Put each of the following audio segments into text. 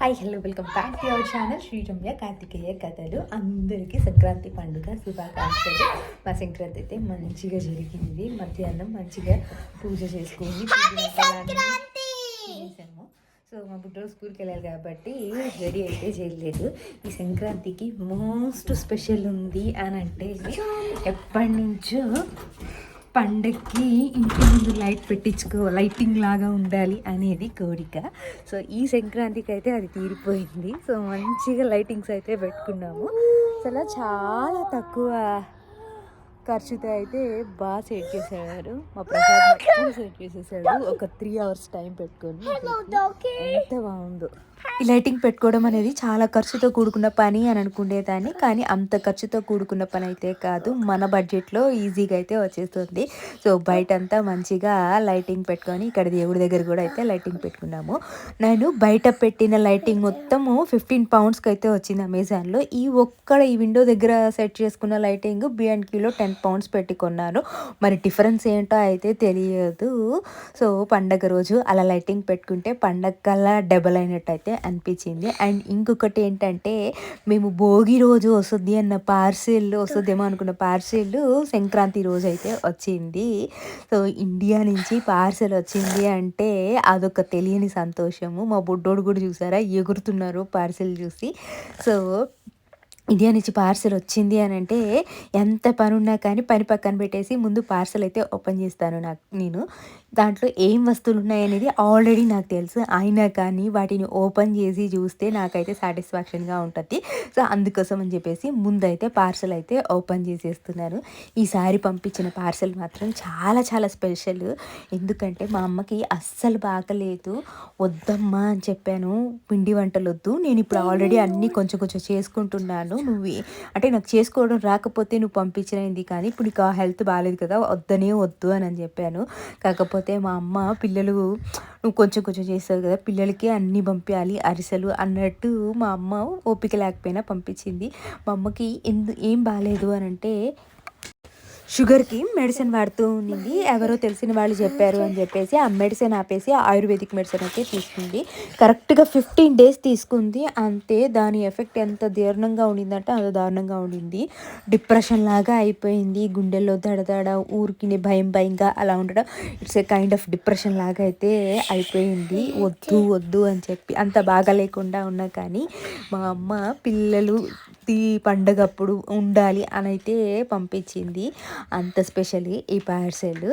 Hi hello welcome back to our channel Sri Ramya Karthikeya కథలు అందరికీ సంక్రాంతి పండుగ శుభాకాంక్షలు. మా సంక్రాంతి అయితే మంచిగా జరిగింది. మధ్యాహ్నం మంచిగా పూజ చేసుకొని చేసాము సో మా బుడ్డోడు స్కూల్కి వెళ్ళాలి కాబట్టి రెడీ అయితే చేయలేదు. ఈ సంక్రాంతికి మోస్ట్ స్పెషల్ ఉంది అని అంటే ఎప్పటి నుంచో పండక్కి ఇంటి ముందు లైట్ పెట్టించుకో లైటింగ్ లాగా ఉండాలి అనేది కోరిక. సో ఈ సంక్రాంతికి అయితే అది తీరిపోయింది. సో మంచిగా లైటింగ్స్ అయితే పెట్టుకున్నాము. అసలు చాలా తక్కువ ఖర్చుతో అయితే బాగా సెట్ చేసేవారు. మా ప్రసాద్ మొత్తం సెట్ చేసేసాడు. ఒక త్రీ అవర్స్ టైం పెట్టుకొని. ఎంత బాగుందో. ఈ లైటింగ్ పెట్టుకోవడం అనేది చాలా ఖర్చుతో కూడుకున్న పని అని అనుకునేదాన్ని. కానీ అంత ఖర్చుతో కూడుకున్న పని అయితే కాదు. మన బడ్జెట్లో ఈజీగా అయితే వచ్చేస్తుంది. సో బయట అంతా మంచిగా లైటింగ్ పెట్టుకొని ఇక్కడ దేవుడి దగ్గర కూడా అయితే లైటింగ్ పెట్టుకున్నాము. నేను బయట పెట్టిన లైటింగ్ మొత్తము ఫిఫ్టీన్ పౌండ్స్కి అయితే వచ్చింది అమెజాన్లో. ఈ ఒక్కడ ఈ విండో దగ్గర సెట్ చేసుకున్న లైటింగ్ బిఎన్క్యూలో టెన్ పౌండ్స్ పెట్టి కొన్నాను. మరి డిఫరెన్స్ ఏంటో అయితే తెలియదు. సో పండగ రోజు అలా లైటింగ్ పెట్టుకుంటే పండగ కల్లా డబల్ అయినట్టు అయితే అనిపించింది. అండ్ ఇంకొకటి ఏంటంటే మేము భోగి రోజు వస్తుంది అన్న పార్సిల్ వస్తుందేమో అనుకున్న పార్సిల్ సంక్రాంతి రోజు అయితే వచ్చింది. సో ఇండియా నుంచి పార్సెల్ వచ్చింది అంటే అదొక తెలియని సంతోషము. మా బుడ్డోడు కూడా చూసారా? ఎగురుతున్నారు పార్సెల్ చూసి. సో ఇండియా నుంచి పార్సెల్ వచ్చింది అని అంటే ఎంత పని ఉన్నా కానీ పని పక్కన పెట్టేసి ముందు పార్సెల్ అయితే ఓపెన్ చేస్తాను నాకు నేను. దాంట్లో ఏం వస్తువులు ఉన్నాయనేది ఆల్రెడీ నాకు తెలుసు. అయినా కానీ వాటిని ఓపెన్ చేసి చూస్తే నాకైతే సాటిస్ఫాక్షన్గా ఉంటుంది. సో అందుకోసం అని చెప్పేసి ముందైతే పార్సెల్ అయితే ఓపెన్ చేసేస్తున్నాను ఈసారి పంపించిన పార్సెల్ మాత్రం చాలా చాలా స్పెషల్. ఎందుకంటే మా అమ్మకి అస్సలు బాగలేదు. వద్దమ్మా అని చెప్పాను. పిండి వంటలు వద్దు నేను ఇప్పుడు ఆల్రెడీ అన్నీ కొంచెం కొంచెం చేసుకుంటున్నాను. నువ్వు. అంటే నాకు చేసుకోవడం రాకపోతే నువ్వు పంపించినది కానీ ఇప్పుడు నీకు ఆ హెల్త్ బాగాలేదు కదా వద్దనే వద్దు అని అని చెప్పాను. కాకపోతే మా అమ్మ పిల్లలు నువ్వు కొంచెం కొంచెం చేస్తావు కదా పిల్లలకి అన్నీ పంపించాలి అరిసెలు అన్నట్టు మా అమ్మ ఓపిక లేకపోయినా పంపించింది. మా అమ్మకి ఎందు ఏం బాగాలేదు అని అంటే షుగర్కి మెడిసిన్ వాడుతూ ఉండింది. ఎవరో తెలిసిన వాళ్ళు చెప్పారు అని చెప్పేసి ఆ మెడిసిన్ ఆపేసి ఆయుర్వేదిక్ మెడిసిన్ అయితే తీసుకుంది. కరెక్ట్గా ఫిఫ్టీన్ డేస్ తీసుకుంది. అంతే దాని ఎఫెక్ట్ ఎంత దారుణంగా ఉండిందంటే అంత దారుణంగా ఉండింది. డిప్రెషన్ లాగా అయిపోయింది. గుండెల్లో దడదడ ఊరికి భయం భయంగా అలా ఉండడం it's a kind of depression లాగా అయితే అయిపోయింది. వద్దు వద్దు అని చెప్పి అంత బాగా లేకుండా ఉన్నా కానీ మా అమ్మ పిల్లలు ఈ పండగప్పుడు ఉండాలి అని అయితే పంపించింది. అంత స్పెషల్ ఈ పార్సెల్.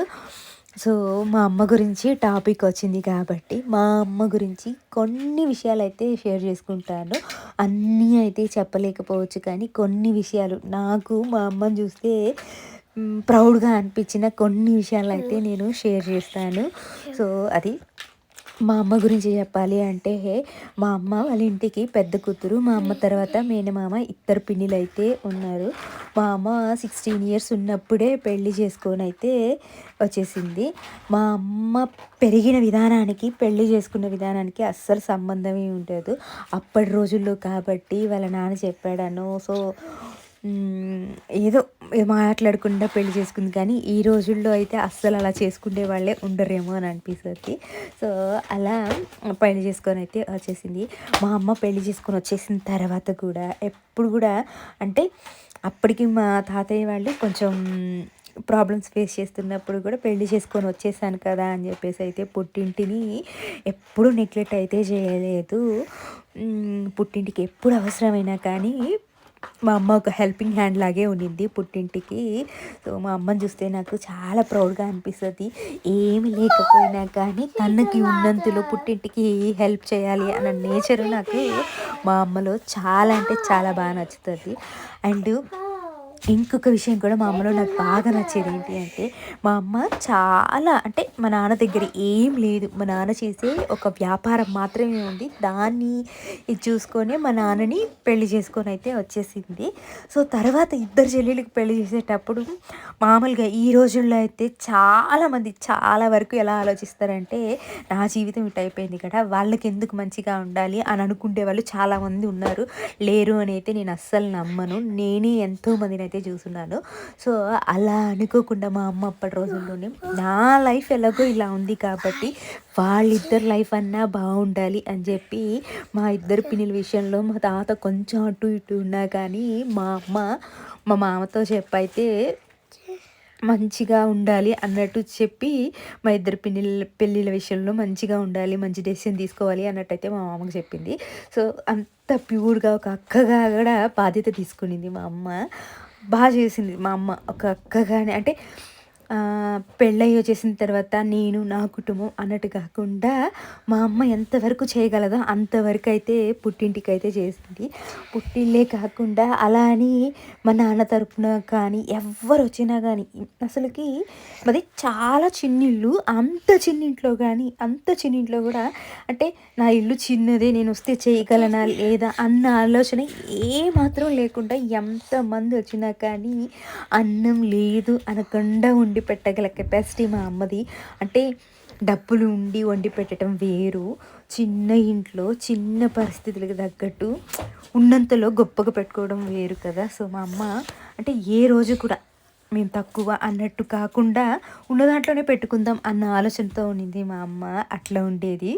సో మా అమ్మ గురించి టాపిక్ వచ్చింది కాబట్టి మా అమ్మ గురించి కొన్ని విషయాలు అయితే షేర్ చేసుకుంటాను. అన్నీ అయితే చెప్పలేకపోవచ్చు కానీ కొన్ని విషయాలు నాకు మా అమ్మని చూస్తే ప్రౌడ్గా అనిపించిన కొన్ని విషయాలు అయితే నేను షేర్ చేస్తాను. సో అది మా అమ్మ గురించి చెప్పాలి అంటే మా అమ్మ వాళ్ళ ఇంటికి పెద్ద కూతురు మా అమ్మ తర్వాత మేనమామ ఇద్దరు పిన్నిలు అయితే ఉన్నారు. మా అమ్మ సిక్స్టీన్ ఇయర్స్ ఉన్నప్పుడే పెళ్ళి చేసుకొని అయితే వచ్చేసింది. మా అమ్మ పెరిగిన విధానానికి పెళ్ళి చేసుకున్న విధానానికి అస్సలు సంబంధమే ఉండదు. అప్పటి రోజుల్లో కాబట్టి వాళ్ళ నాన్న చెప్పాడను సో ఏదో మాట్లాడకుండా పెళ్ళి చేసుకుంది కానీ ఈ రోజుల్లో అయితే అస్సలు అలా చేసుకునే వాళ్ళే ఉండరేమో అని అనిపిస్తుంది. సో అలా పెళ్ళి చేసుకొని అయితే వచ్చేసింది. మా అమ్మ పెళ్ళి చేసుకొని వచ్చేసిన తర్వాత కూడా ఎప్పుడు కూడా అంటే అప్పటికి మా తాతయ్య వాళ్ళు కొంచెం ప్రాబ్లమ్స్ ఫేస్ చేస్తున్నప్పుడు కూడా పెళ్ళి చేసుకొని వచ్చేసాను కదా అని చెప్పేసి అయితే పుట్టింటిని ఎప్పుడు నెగ్లెక్ట్ అయితే చేయలేదు. పుట్టింటికి ఎప్పుడు అవసరమైనా కానీ మా అమ్మ ఒక హెల్పింగ్ హ్యాండ్ లాగే ఉండింది పుట్టింటికి. సో మా అమ్మని చూస్తే నాకు చాలా ప్రౌడ్గా అనిపిస్తుంది. ఏమి లేకపోయినా కానీ తనకి ఉన్నంతలో పుట్టింటికి హెల్ప్ చేయాలి అన్న నేచర్ నాకు మా అమ్మలో చాలా అంటే చాలా బాగా నచ్చుతుంది. అండ్ ఇంకొక విషయం కూడా మా అమ్మలో నాకు బాగా నచ్చేది ఏంటి అంటే మా అమ్మ చాలా అంటే మా నాన్న దగ్గర ఏం లేదు. మా నాన్న చేసే ఒక వ్యాపారం మాత్రమే ఉంది. దాన్ని చూసుకొని మా నాన్నని పెళ్ళి చేసుకొని అయితే వచ్చేసింది. సో తర్వాత ఇద్దరు చెల్లెళ్ళకి పెళ్ళి చేసేటప్పుడు మామూలుగా ఈ రోజుల్లో అయితే చాలామంది చాలా వరకు ఎలా ఆలోచిస్తారంటే నా జీవితం ఇటు అయిపోయింది కదా వాళ్ళకి ఎందుకు మంచిగా ఉండాలి అని అనుకునే వాళ్ళు చాలామంది ఉన్నారు. లేరు అని అయితే నేను అస్సలు నమ్మను. నేనే ఎంతోమందిని అయితే అయితే చూస్తున్నాను. సో అలా అనుకోకుండా మా అమ్మ అప్పటి రోజుల్లోనే నా లైఫ్ ఎలాగో ఇలా ఉంది కాబట్టి వాళ్ళిద్దరు లైఫ్ అన్నా బాగుండాలి అని చెప్పి మా ఇద్దరు పిన్నిల విషయంలో మా తాత కొంచెం అటు ఇటు ఉన్నా కానీ మా అమ్మ మా మామతో చెప్పైతే మంచిగా ఉండాలి అన్నట్టు చెప్పి మా ఇద్దరు పిన్నిల పెళ్ళిళ్ళ విషయంలో మంచిగా ఉండాలి మంచి డెసిషన్ తీసుకోవాలి అన్నట్టయితే మా మామకు చెప్పింది. సో అంత ప్యూర్గా ఒక అక్కగా కూడా బాధ్యత తీసుకునింది మా అమ్మ. బాగా చేసింది మా అమ్మ ఒక అక్కగానే. అంటే పెళ్ళయ్య చేసిన వచ్చేసిన తర్వాత నేను నా కుటుంబం అన్నట్టు కాకుండా మా అమ్మ ఎంతవరకు చేయగలదో అంతవరకు అయితే పుట్టింటికి అయితే చేసింది పుట్టిల్లే కాకుండా అలా అని మా నాన్న తరపున కానీ ఎవ్వరు వచ్చినా కానీ అసలుకి అది చాలా చిన్నిళ్ళు అంత చిన్నింట్లో కానీ అంత చిన్నింట్లో కూడా అంటే నా ఇల్లు చిన్నదే నేను వస్తే చేయగలనా లేదా అన్న ఆలోచన ఏ మాత్రం లేకుండా ఎంతమంది వచ్చినా కానీ అన్నం లేదు అనకుండా వండి పెట్టగల కెపాసిటీ మా అమ్మది. అంటే డబ్బులు ఉండి వండి పెట్టడం వేరు. చిన్న ఇంట్లో చిన్న పరిస్థితులకు తగ్గట్టు ఉన్నంతలో గొప్పగా పెట్టుకోవడం వేరు కదా. సో మా అమ్మ అంటే ఏ రోజు కూడా మేము తక్కువ అన్నట్టు కాకుండా ఉన్న దాంట్లోనే పెట్టుకుందాం అన్న ఆలోచనతో ఉండింది మా అమ్మ. అట్లా ఉండేది.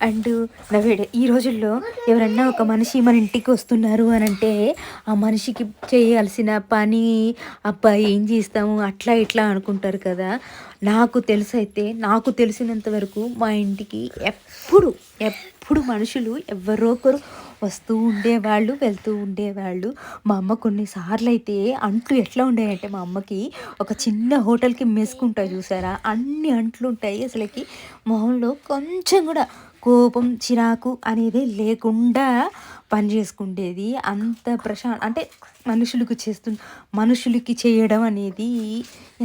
అండ్ నవేడే ఈ రోజుల్లో ఎవరన్నా ఒక మనిషి మన ఇంటికి వస్తున్నారు అని అంటే ఆ మనిషికి చేయాల్సిన పని అబ్బా ఏం చేస్తాము అట్లా ఇట్లా అనుకుంటారు కదా. నాకు తెలుసు అయితే నాకు తెలిసినంత వరకు మా ఇంటికి ఎప్పుడు ఎప్పుడు మనుషులు ఎవరో ఒకరు వస్తూ ఉండేవాళ్ళు వెళ్తూ ఉండేవాళ్ళు. మా అమ్మ కొన్నిసార్లు అయితే అంట్లు ఎట్లా ఉండేయంటే మా అమ్మకి ఒక చిన్న హోటల్కి మెసుకుంటాయి చూసారా? అన్ని అంట్లు ఉంటాయి అసలుకి. మొహంలో కొంచెం కూడా కోపం చిరాకు అనేది లేకుండా పని చేసుకుండేది. అంత ప్రశా అంటే మనుషులకు చేస్తు మనుషులకి చేయడం అనేది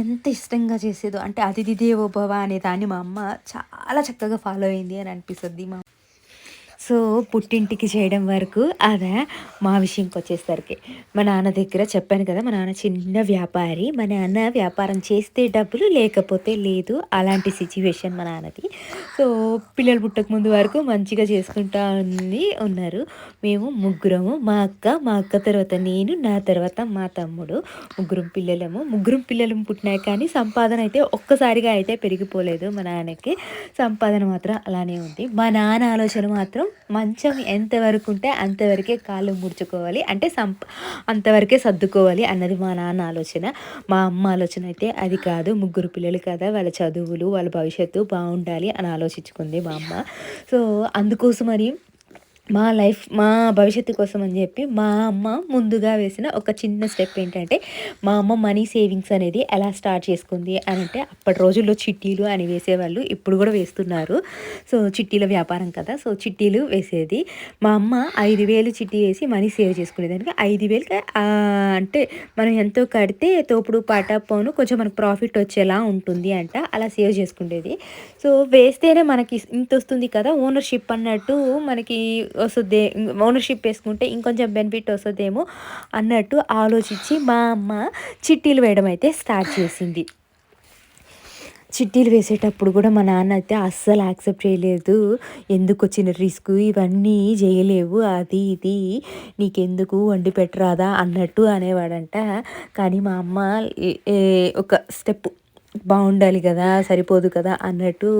ఎంత ఇష్టంగా చేసేదో. అంటే అతిథి దేవోభవ అనే దాన్ని మా అమ్మ చాలా చక్కగా ఫాలో అయింది అని అనిపిస్తుంది మా సో పుట్టింటికి చేయడం వరకు అదే మా విషయంకి వచ్చేసరికి. మా నాన్న దగ్గర చెప్పాను కదా మా నాన్న చిన్న వ్యాపారి మా నాన్న వ్యాపారం చేస్తే డబ్బులు లేకపోతే లేదు అలాంటి సిచ్యువేషన్ మా నాన్నది. సో పిల్లలు పుట్టక ముందు వరకు మంచిగా చేసుకుంటా అని ఉన్నారు. మేము ముగ్గురము మా అక్క మా అక్క తర్వాత నేను నా తర్వాత మా తమ్ముడు ముగ్గురం పిల్లలము. ముగ్గురం పిల్లలు పుట్టినాయి కానీ సంపాదన అయితే ఒక్కసారిగా అయితే పెరిగిపోలేదు మా నాన్నకి. సంపాదన మాత్రం అలానే ఉంది. మా నాన్న ఆలోచన మాత్రం మంచం ఎంతవరకు ఉంటే అంతవరకే కాళ్ళు ముడుచుకోవాలి. అంటే సంప అంతవరకే సర్దుకోవాలి అన్నది మా నాన్న ఆలోచన. మా అమ్మ ఆలోచన అయితే అది కాదు. ముగ్గురు పిల్లలు కదా వాళ్ళ చదువులు వాళ్ళ భవిష్యత్తు బాగుండాలి అని ఆలోచించుకుంది మా అమ్మ. సో అందుకోసమని మా లైఫ్ మా భవిష్యత్తు కోసం అని చెప్పి మా అమ్మ ముందుగా వేసిన ఒక చిన్న స్టెప్ ఏంటంటే మా అమ్మ మనీ సేవింగ్స్ అనేది ఎలా స్టార్ట్ చేసుకుంది అని అంటే అప్పటి రోజుల్లో చిట్టీలు అని వేసేవాళ్ళు ఇప్పుడు కూడా వేస్తున్నారు. సో చిట్టీల వ్యాపారం కదా సో చిట్టీలు వేసేది. మా అమ్మ ఐదు వేలు చిట్టీ వేసి మనీ సేవ్ చేసుకునేదానికి ఐదు వేలు అంటే మనం ఎంతో కడితే తోపుడు పాట పోను కొంచెం మనకు ప్రాఫిట్ వచ్చేలా ఉంటుంది అంట అలా సేవ్ చేసుకునేది సో వేస్తేనే మనకి ఇంత వస్తుంది కదా ఓనర్షిప్ అన్నట్టు మనకి వస్తుంది. ఓనర్షిప్ వేసుకుంటే ఇంకొంచెం బెనిఫిట్ వస్తుందేమో అన్నట్టు ఆలోచించి మా అమ్మ చిట్టీలు వేయడం అయితే స్టార్ట్ చేసింది. చిట్టీలు వేసేటప్పుడు కూడా మా నాన్న అయితే అస్సలు యాక్సెప్ట్ చేయలేదు. ఎందుకు వచ్చిన రిస్క్ ఇవన్నీ చేయలేవు. అది ఇది. నీకెందుకు? వండి పెట్టరాదా? అన్నట్టు అనేవాడంట. కానీ మా అమ్మ ఒక స్టెప్ బాగుండాలి కదా సరిపోదు కదా అన్నట్టు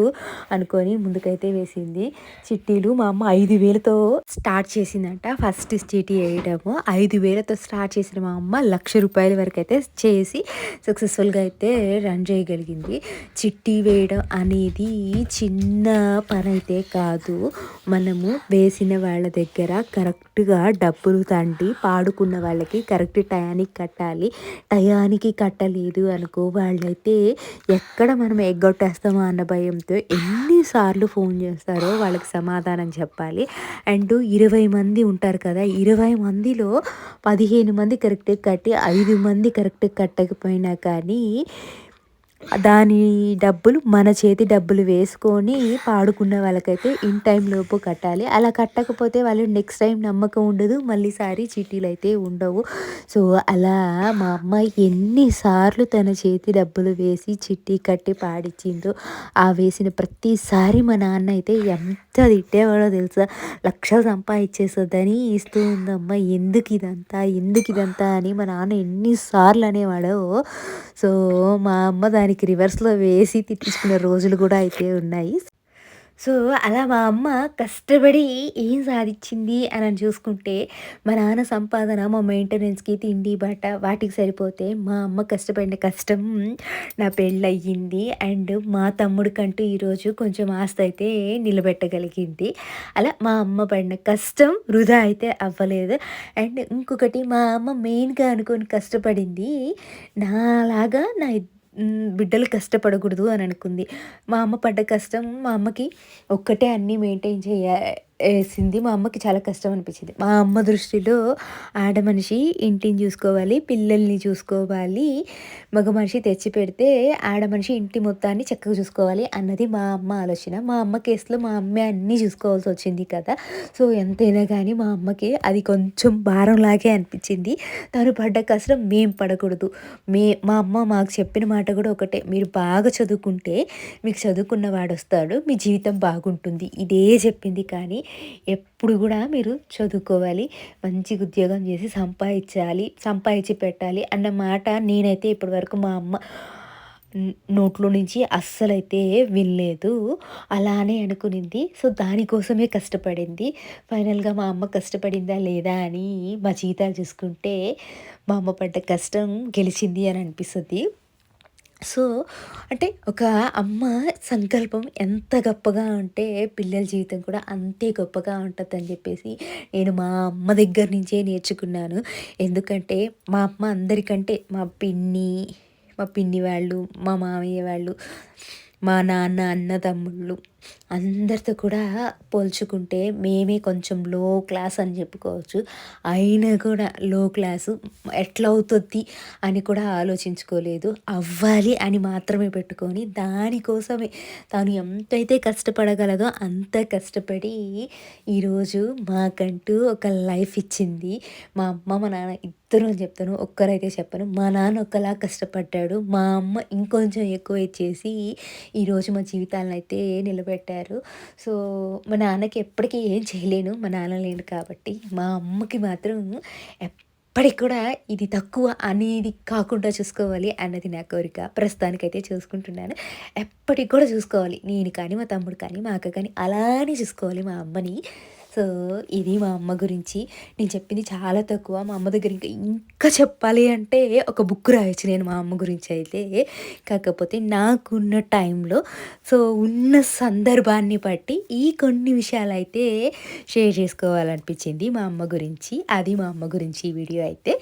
అనుకొని ముందుకైతే వేసింది. చిట్టీలు మా అమ్మ ఐదు వేలతో స్టార్ట్ చేసిందంట. ఫస్ట్ చీటీ వేయడము. ఐదు వేలతో స్టార్ట్ చేసిన మా అమ్మ లక్ష రూపాయల వరకు అయితే చేసి సక్సెస్ఫుల్గా అయితే రన్ చేయగలిగింది. చిట్టి వేయడం అనేది చిన్న పని అయితే కాదు. మనము వేసిన వాళ్ళ దగ్గర కరెక్ట్గా డబ్బులు తండి పాడుకున్న వాళ్ళకి కరెక్ట్ టయానికి కట్టాలి. టయానికి కట్టలేదు అనుకో వాళ్ళైతే ఎక్కడ మనం ఎగ్గొట్టేస్తామో అన్న భయంతో ఎన్నిసార్లు ఫోన్ చేస్తారో వాళ్ళకి సమాధానం చెప్పాలి. అండ్ ఇరవై మంది ఉంటారు కదా ఇరవై మందిలో పదిహేను మంది కరెక్ట్గా కట్టి ఐదు మంది కరెక్ట్గా కట్టకపోయినా కానీ దాని డబ్బులు మన చేతి డబ్బులు వేసుకొని పాడుకున్న వాళ్ళకైతే ఇన్ టైం లోపు కట్టాలి. అలా కట్టకపోతే వాళ్ళు నెక్స్ట్ టైం నమ్మకం ఉండదు మళ్ళీసారి చీటీలు అయితే ఉండవు. సో అలా మా అమ్మ ఎన్నిసార్లు తన చేతి డబ్బులు వేసి చిట్టి కట్టి పాడిచ్చిందో ఆ వేసిన ప్రతిసారి మా నాన్న అయితే ఎంత తిట్టేవాడో తెలుసా? లక్ష సంపాదించేస్తుందని ఇస్తూ ఉందమ్మా ఎందుకు ఇదంతా? ఎందుకు ఇదంతా? అని మా నాన్న ఎన్నిసార్లు అనేవాడో. సో మా అమ్మ దానికి రివర్స్లో వేసి తిట్టించుకునే రోజులు కూడా అయితే ఉన్నాయి. సో అలా మా అమ్మ కష్టపడి ఏం సాధించింది అని అని చూసుకుంటే మా నాన్న సంపాదన మా మెయింటెనెన్స్కి తిండి బట్ట వాటికి సరిపోతే మా అమ్మ కష్టపడిన కష్టం నా పెళ్ళయ్యింది అండ్ మా తమ్ముడికంటూ ఈరోజు కొంచెం ఆస్తి అయితే నిలబెట్టగలిగింది. అలా మా అమ్మ పడిన కష్టం వృధా అయితే అవ్వలేదు. అండ్ ఇంకొకటి మా అమ్మ మెయిన్గా అనుకొని కష్టపడింది నాలాగా నా బిడ్డలు కష్టపడకూడదు అని అనుకుంది. మా అమ్మ పడ్డ కష్టం మా అమ్మకి ఒక్కటే అన్నీ మెయింటైన్ చేయ వేసింది మా అమ్మకి చాలా కష్టం అనిపించింది. మా అమ్మ దృష్టిలో ఆడ మనిషి ఇంటిని చూసుకోవాలి పిల్లల్ని చూసుకోవాలి మగ మనిషి తెచ్చి పెడితే ఆడ మనిషి ఇంటి మొత్తాన్ని చక్కగా చూసుకోవాలి అన్నది మా అమ్మ ఆలోచన. మా అమ్మ కేసులో మా అమ్మే అన్నీ చూసుకోవాల్సి వచ్చింది కదా. సో ఎంతైనా కానీ మా అమ్మకి అది కొంచెం భారంలాగే అనిపించింది. తను పడ్డ కష్టం మేం పడకూడదు. మే మా అమ్మ మాకు చెప్పిన మాట కూడా ఒకటే. మీరు బాగా చదువుకుంటే మీకు చదువుకున్న వాడు వస్తాడు మీ జీవితం బాగుంటుంది. ఇదే చెప్పింది కానీ ఎప్పుడు కూడా మీరు చదువుకోవాలి మంచి ఉద్యోగం చేసి సంపాదించాలి సంపాదించి పెట్టాలి అన్న మాట నేనైతే ఇప్పటివరకు మా అమ్మ నోట్లో నుంచి అస్సలైతే వినలేదు. అలానే అనుకునింది. సో దానికోసమే కష్టపడింది. ఫైనల్గా మా అమ్మ కష్టపడిందా లేదా అని మా జీతాలు చూసుకుంటే మా అమ్మ పడ్డ కష్టం గెలిచింది అని అనిపిస్తుంది. సో అంటే ఒక అమ్మ సంకల్పం ఎంత గొప్పగా ఉంటే పిల్లల జీవితం కూడా అంతే గొప్పగా ఉంటుందని చెప్పేసి నేను మా అమ్మ దగ్గర నుంచే నేర్చుకున్నాను. ఎందుకంటే మా అమ్మ అందరికంటే మా పిన్ని మా పిన్ని వాళ్ళు మా మామయ్య వాళ్ళు మా నాన్న అన్న తమ్ముళ్ళు అందరితో కూడా పోల్చుకుంటే మేమే కొంచెం లో క్లాస్ అని చెప్పుకోవచ్చు. అయినా కూడా లో క్లాసు ఎట్లా అవుతుంది అని కూడా ఆలోచించుకోలేదు. అవ్వాలి అని మాత్రమే పెట్టుకొని దానికోసమే తాను ఎంతైతే కష్టపడగలదో అంత కష్టపడి ఈరోజు మాకంటూ ఒక లైఫ్ ఇచ్చింది. మా అమ్మ మా నాన్న ఇద్దరు అని చెప్తాను ఒక్కరైతే చెప్పను. మా నాన్న ఒకలా కష్టపడ్డాడు. మా అమ్మ ఇంకొంచెం ఎక్కువ ఇచ్చేసి ఈరోజు మా జీవితాలను అయితే పెట్టారు. సో మా నాన్నకి ఎప్పటికీ ఏం చేయలేను. మా నాన్న లేను కాబట్టి మా అమ్మకి మాత్రం ఎప్పటికి కూడా ఇది తక్కువ అనేది కాకుండా చూసుకోవాలి అన్నది నా కోరిక. ప్రస్తుతానికైతే చూసుకుంటున్నాను. ఎప్పటికి కూడా చూసుకోవాలి. నేను కానీ మా తమ్ముడు కానీ మా అక్క కానీ అలానే చూసుకోవాలి మా అమ్మని. సో ఇది మా అమ్మ గురించి. నేను చెప్పింది చాలా తక్కువ. మా అమ్మ దగ్గర ఇంకా ఇంకా చెప్పాలి అంటే ఒక బుక్ రాయొచ్చు నేను మా అమ్మ గురించి అయితే. కాకపోతే నాకున్న టైంలో సో ఉన్న సందర్భాన్ని బట్టి ఈ కొన్ని విషయాలు అయితే షేర్ చేసుకోవాలనిపించింది మా అమ్మ గురించి. అది మా అమ్మ గురించి ఈ వీడియో అయితే.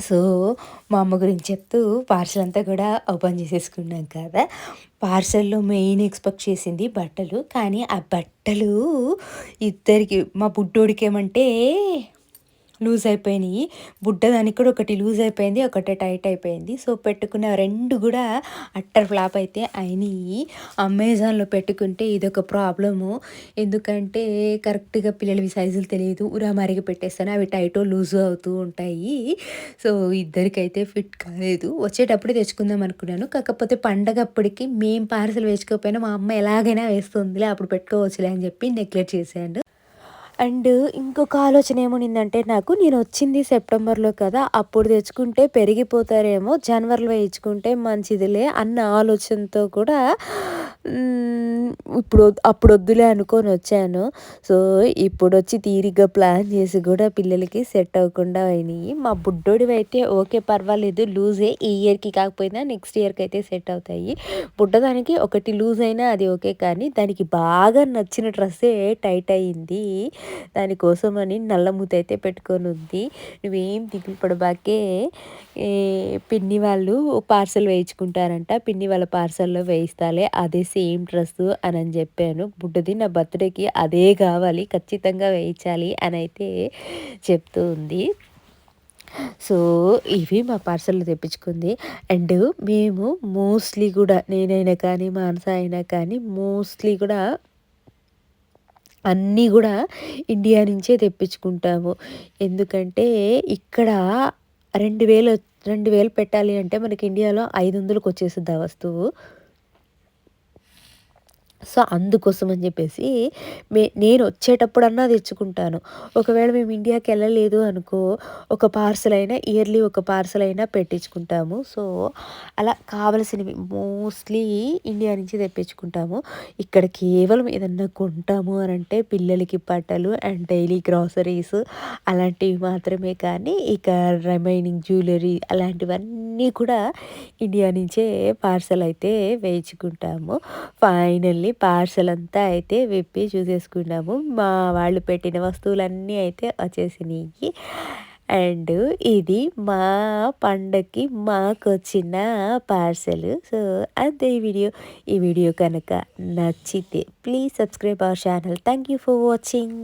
సో మా అమ్మ గురించి చెప్తూ పార్సల్ అంతా కూడా ఓపెన్ చేసేసుకున్నాం కదా. పార్సల్లో మెయిన్ ఎక్స్పెక్ట్ చేసింది బట్టలు. కానీ ఆ బట్టలు ఇద్దరికి మా బుడ్డోడికి ఏమంటే లూజ్ అయిపోయినాయి. బుడ్డ దానికి కూడా ఒకటి లూజ్ అయిపోయింది ఒకటి టైట్ అయిపోయింది. సో పెట్టుకున్న రెండు కూడా అట్టర్ ఫ్లాప్ అయితే అయినాయి. అమెజాన్లో పెట్టుకుంటే ఇదొక ప్రాబ్లము. ఎందుకంటే కరెక్ట్గా పిల్లలవి సైజులు తెలియదు. ఉరా పెట్టేస్తాను. అవి టైటో లూజ్ అవుతూ ఉంటాయి. సో ఇద్దరికైతే ఫిట్ కాలేదు. వచ్చేటప్పుడు తెచ్చుకుందాం అనుకున్నాను. కాకపోతే పండగప్పటికి మేం పార్సల్ వేసుకోకపోయినా మా అమ్మ ఎలాగైనా వేస్తుందిలే అప్పుడు పెట్టుకోవచ్చులే అని చెప్పి నెగ్లెక్ట్ చేశాను. అండ్ ఇంకొక ఆలోచన ఏమునిందంటే నాకు నేను వచ్చింది సెప్టెంబర్లో కదా అప్పుడు తెచ్చుకుంటే పెరిగిపోతారేమో జనవరిలో వేయించుకుంటే మంచిదిలే అన్న ఆలోచనతో కూడా ఇప్పుడు అప్పుడు వద్దులే అనుకొని వచ్చాను. సో ఇప్పుడు వచ్చి తీరిగ్గా ప్లాన్ చేసి కూడా పిల్లలకి సెట్ అవ్వకుండా అయినాయి. మా బుడ్డోడివి అయితే ఓకే పర్వాలేదు లూజే ఈ ఇయర్కి కాకపోయినా నెక్స్ట్ ఇయర్కి అయితే సెట్ అవుతాయి. బుడ్డదానికి ఒకటి లూజ్ అయినా అది ఓకే కానీ దానికి బాగా నచ్చిన డ్రెస్సే టైట్ అయింది దానికోసమని నల్ల మూత అయితే పెట్టుకొని ఉంది. నువ్వేం దిగులు పడబాకే పిన్ని వాళ్ళు పార్సల్ వేయించుకుంటారంట. పిన్ని వాళ్ళ పార్సల్లో వేయిస్తాలే అదే సేమ్ డ్రెస్ అని అని చెప్పాను. బుడ్డది నా బర్త్డేకి అదే కావాలి ఖచ్చితంగా వేయించాలి అని అయితే చెప్తూ ఉంది. సో ఇవి మా పార్సల్ తెప్పించుకుంది. అండ్ మేము మోస్ట్లీ కూడా నేనైనా కానీ మానస అయినా కానీ మోస్ట్లీ కూడా అన్నీ కూడా ఇండియా నుంచే తెప్పించుకుంటాము. ఎందుకంటే ఇక్కడ రెండు వేలు రెండు వేలు పెట్టాలి అంటే మనకి ఇండియాలో ఐదు వందలకు వచ్చేస్తుంది ఆ వస్తువు. సో అందుకోసం అని చెప్పేసి మే నేను వచ్చేటప్పుడన్నా తెచ్చుకుంటాను. ఒకవేళ మేము ఇండియాకి వెళ్ళలేదు అనుకో ఒక పార్సల్ అయినా ఇయర్లీ ఒక పార్సల్ అయినా పెట్టించుకుంటాము. సో అలా కావలసినవి మోస్ట్లీ ఇండియా నుంచి తెప్పించుకుంటాము. ఇక్కడ కేవలం ఏదన్నా కొంటాము అని అంటే పిల్లలకి బట్టలు అండ్ డైలీ గ్రాసరీస్ అలాంటివి మాత్రమే కానీ ఇక రిమైనింగ్ జ్యువెలరీ అలాంటివన్నీ కూడా ఇండియా నుంచే పార్సల్ అయితే వేయించుకుంటాము. ఫైనల్లీ పార్సల్ అంతా అయితే విప్పి చూసేసుకున్నాము. మా వాళ్ళు పెట్టిన వస్తువులన్నీ అయితే వచ్చేసినాయి. అండ్ ఇది మా పండగకి మాకు వచ్చిన పార్సల్. సో అంతే ఈ వీడియో. ఈ వీడియో కనుక నచ్చితే please subscribe our channel. Thank you for watching